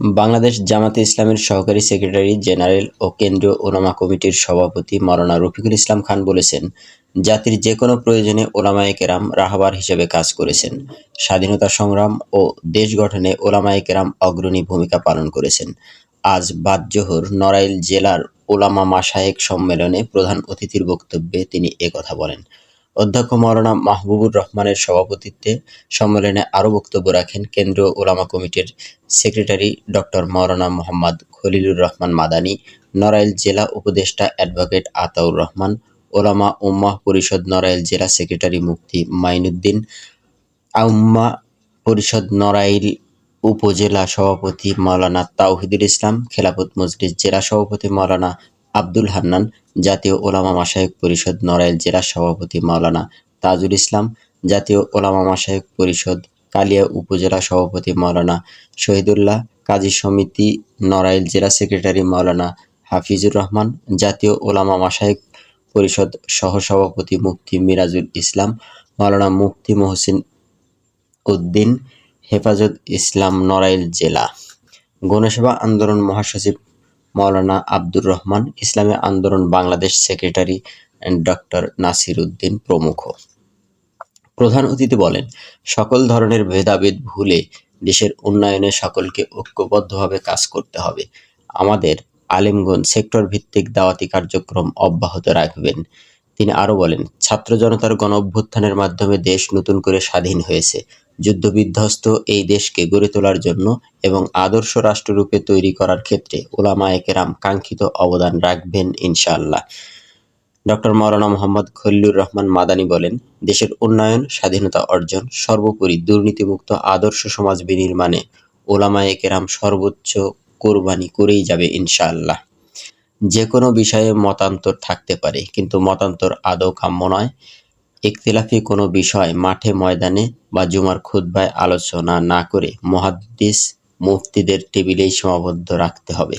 বাংলাদেশ জামাতে ইসলামের সহকারী সেক্রেটারি জেনারেল ও কেন্দ্রীয় ওলামা কমিটির সভাপতি মাওলানা রফিকুল ইসলাম খান বলেছেন, জাতির যে কোনো প্রয়োজনে ওলামায়ে কেরাম রাহবার হিসেবে কাজ করেছেন। স্বাধীনতা সংগ্রাম ও দেশ গঠনে ওলামায়ে কেরাম অগ্রণী ভূমিকা পালন করেছেন। আজ বাদজোহর নড়াইল জেলার ওলামা মাসায়েক সম্মেলনে প্রধান অতিথির বক্তব্যে তিনি একথা বলেন। অধ্যক্ষ মাওলানা মাহবুবুর রহমানের সভাপতিত্বে সম্মেলনে আরও বক্তব্য রাখেন কেন্দ্রীয় ওলামা কমিটির সেক্রেটারি ডক্টর মাওলানা মোহাম্মদ খলিলুর রহমান মাদানী, নড়াইল জেলা উপদেষ্টা অ্যাডভোকেট আতাউর রহমান, ওলামা উম্মাহ পরিষদ নড়াইল জেলা সেক্রেটারি মুফতি মাইনুদ্দিন আউম্মা পরিষদ নড়াইল উপজেলা সভাপতি মাওলানা তাওহিদুল ইসলাম, খেলাফত মজলিস জেলা সভাপতি মাওলানা আব্দুল হান্নান, জাতীয় ওলামা মাসায়েক পরিষদ নড়াইল জেলা সভাপতি মাওলানা তাজুল ইসলাম, জাতীয় ওলামা মাসায়েক পরিষদ কালিয়া উপজেলা সভাপতি মাওলানা শহীদুল্লাহ, কাজী সমিতি নড়াইল জেলা সেক্রেটারি মাওলানা হাফিজুর রহমান, জাতীয় ওলামা মাসায়েক পরিষদ সহসভাপতি মুফতি মিরাজুল ইসলাম, মাওলানা মুফতি মহসিন উদ্দিন, হেফাজত ইসলাম নড়াইল জেলা। গণসেবা আন্দোলন মহাসচিব মাওলানা আব্দুর রহমান, ইসলামী আন্দোলন বাংলাদেশ সেক্রেটারি ডক্টর নাসির উদ্দিন প্রমুখ। প্রধান অতিথি বলেন, সকল ধরনের ভেদাভেদ ভুলে দেশের উন্নয়নে সকলকে ঐক্যবদ্ধভাবে কাজ করতে হবে। আমাদের আলেমগঞ্জ সেক্টর ভিত্তিক দাওয়াতি কার্যক্রম অব্যাহত রাখবেন। তিনি আরও বলেন, ছাত্র জনতার গণ অভ্যুত্থানের মাধ্যমে দেশ নতুন করে স্বাধীন হয়েছে। যুদ্ধবিধ্বস্ত এই দেশকে গড়ে তোলার জন্য এবং আদর্শ রাষ্ট্ররূপে তৈরি করার ক্ষেত্রে ওলামায়ে কেরাম কাঙ্ক্ষিত অবদান রাখবেন ইনশাআল্লাহ। ডক্টর মাওলানা মোহাম্মদ খলিলুর রহমান মাদানী বলেন, দেশের উন্নয়ন, স্বাধীনতা অর্জন, সর্বোপরি দুর্নীতিমুক্ত আদর্শ সমাজ বিনির্মাণে ওলামায়ে কেরাম সর্বোচ্চ কোরবানি করেই যাবে ইনশাআল্লাহ। যে কোনো বিষয়ে মতান্তর থাকতে পারে, কিন্তু মতান্তর আদৌ কাম্য নয়। ইখতিলাফি কোনো বিষয় মাঠে ময়দানে বা জুমার খুতবায় আলোচনা না করে মহাদ্দিস মুফতিদের টেবিলেই সীমাবদ্ধ রাখতে হবে।